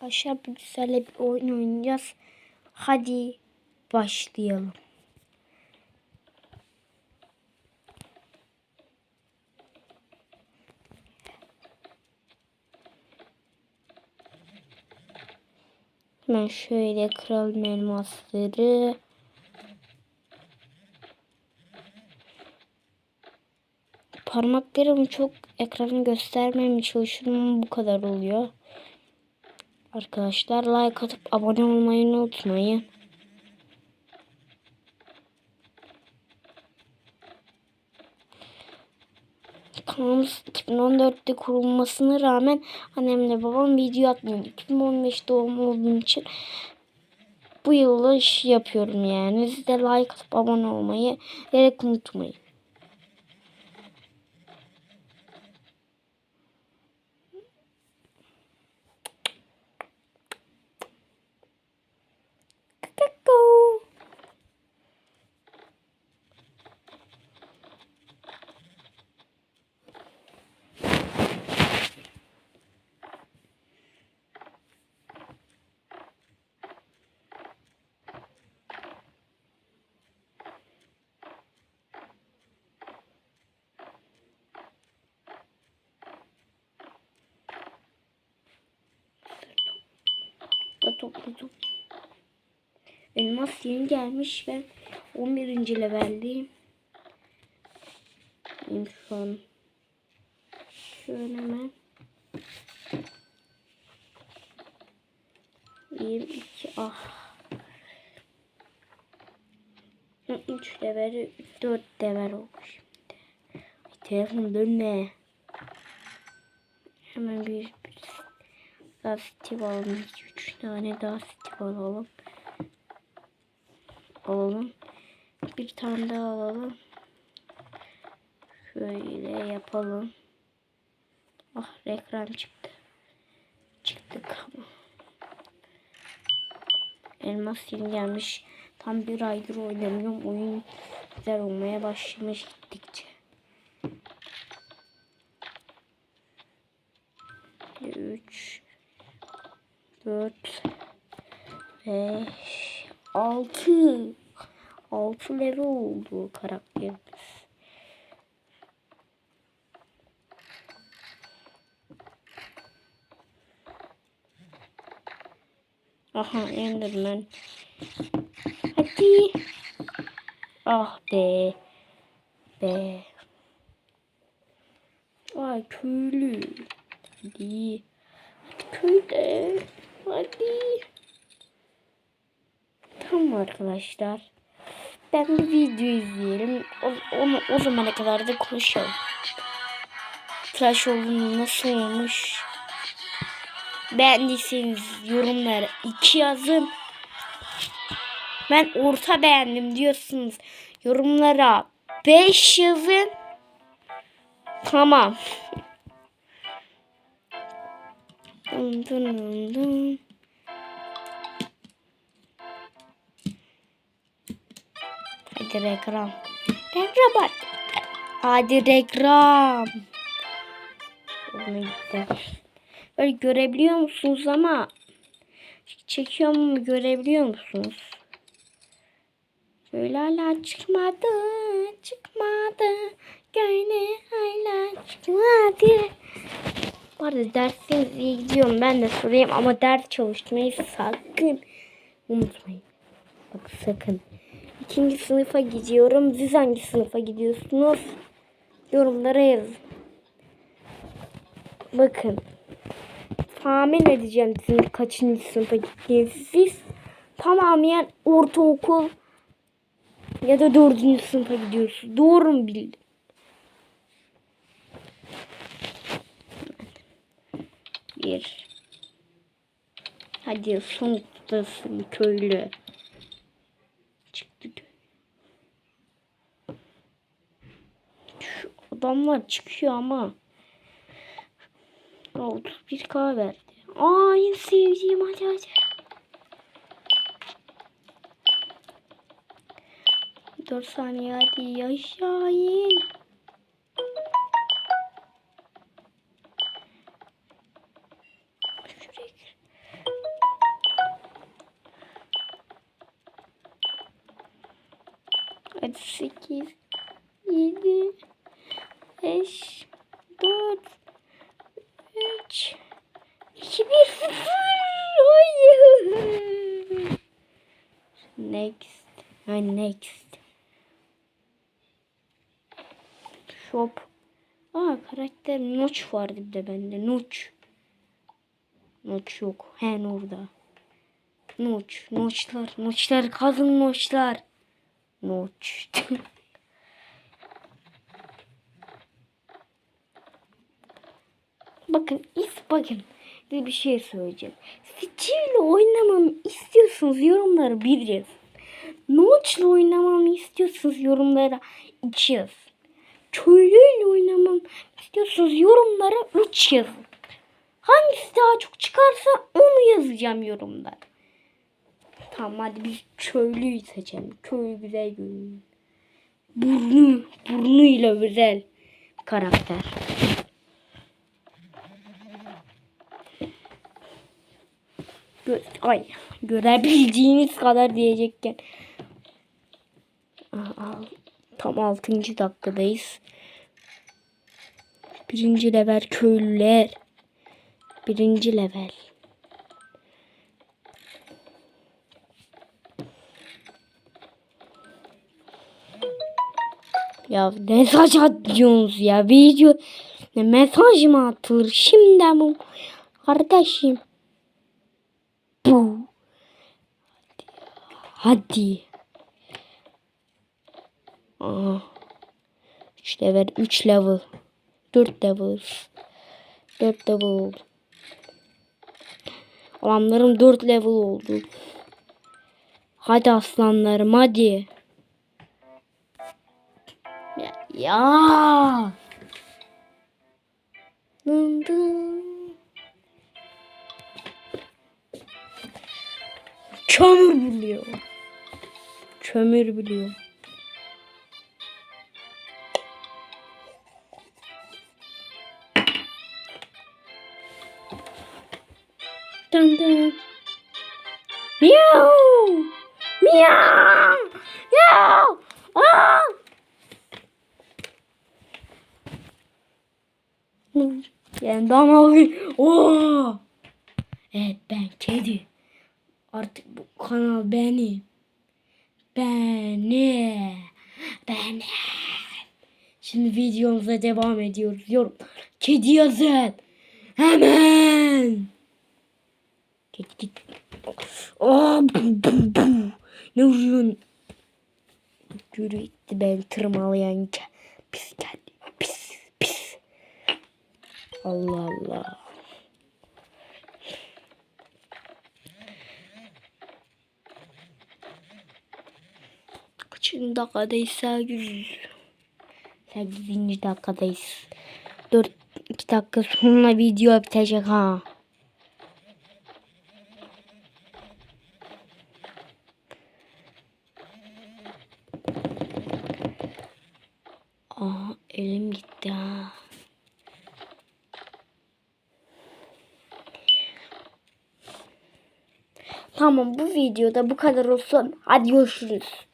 Arkadaşlar sizlerle bir oyun oynayacağız. Hadi başlayalım. Hemen şöyle kıralım elmasları. Parmaklarımı çok ekranı göstermemeye çalışıyorum ama bu kadar oluyor. Arkadaşlar like atıp abone olmayı unutmayın. Kanalımız 2014'te kurulmasına rağmen annemle babam video atmıyor. 2015 doğumlu olduğum için bu yılda iş yapıyorum yani. Siz de like atıp abone olmayı gerek unutmayın. Go. da topladım. Elmas yeni gelmiş ve 11. leveldeyim. Benim şu an. Şöyle hemen. 22 ah. 3 level 4 level olmuş şimdi. Telefon dönme. Hemen bir daha Steve alalım. 3 tane daha Steve alalım. Alalım. Bir tane daha alalım. Şöyle yapalım. Ah reklam çıktı. Çıktık. Elmas yeni gelmiş. Tam bir aydır oynamıyorum. Oyun güzel olmaya başlamış gittikçe. 4 5 6 6 level oldu karakterimiz. Aha Enderman. Hadi. Ah be. Be. Ay köylü. Hadi. Hadi köyde. Hadi. Tamam arkadaşlar. Ben bir video izleyelim. O, onu, o zamana kadar da konuşalım. Tıraş olun nasıl olmuş? Beğendiyseniz yorumlara iki yazın. Ben orta beğendim diyorsunuz. Yorumlara 5 yazın. Tamam. Dın dın dın dın. Hadi reklam. Reklam bak. Hadi reklam. Böyle görebiliyor musunuz ama çekiyor mu görebiliyor musunuz? Böyle hala çıkmadı, çıkmadı. Gönlü hala çıkmadı. Bu arada dersiniz iyi gidiyorum. Ben de sorayım ama ders çalışmayı sakın unutmayın. Bak sakın. İkinci sınıfa gidiyorum. Siz hangi sınıfa gidiyorsunuz? Yorumlara yazın. Bakın. Tahmin edeceğim sizin kaçıncı sınıfa gittiğinizi. Siz tamamen ortaokul ya da dördüncü sınıfa gidiyorsunuz. Doğru mu bildim? Bir. Hadi son tutasın köylü. Çıktı. Şu adamlar çıkıyor ama. 31k verdi. Aa en sevdiğim hadi hadi. Dört saniye hadi yaşayın. Hadi 8, 7, 5, 4, 3, 2, 1, 0. Hayır. Next. Ha, next. Shop. Aa karakter Notch vardı bir de bende. Notch. Notch yok. He orada. Notch. Notchlar. Notchlar. Kazın notchlar. Notch. bakın is bakın. Size bir şey söyleyeceğim. Steve oynamamı istiyorsunuz yorumlara bir yazın. Notch'la oynamamı istiyorsunuz yorumlara iki yazın. Köylüyle oynamamı istiyorsunuz yorumlara üç yazın. Hangisi daha çok çıkarsa onu yazacağım yorumlara. Tamam hadi biz köylüyü seçelim. Köylü güzel görünüyor. Burnu, burnuyla güzel karakter. Gö ay görebileceğiniz kadar diyecekken. Aa, tam 6. dakikadayız. Birinci level köylüler. Birinci level. Ya mesaj atıyorsunuz ya video ne mesaj mı atılır? Şimdi bu kardeşim. Bu. Hadi. Aa. 3 level 3 level. 4 level. 4 level oldu. Adamlarım 4 level oldu. Hadi aslanlarım hadi ya. ya. Dın dın. Kömür biliyor. Kömür biliyor. Dın dın. Miau. Miau. Miau. Aa. Yani. Oo. Evet ben kedi. Artık bu kanal benim. Benim. Benim. Şimdi videomuza devam ediyoruz. Yorum. Kedi yazın. Hemen. Git git. Aa, bu, bu, bu. Ne vuruyorsun? Yürü gitti ben tırmalayan ke- Allah Allah. Kaçıncı dakikadayız? 800. 8. dakikadayız. 4 2 dakika sonra video bitecek ha. Aa elim gitti ha. Tamam bu videoda bu kadar olsun. Hadi görüşürüz.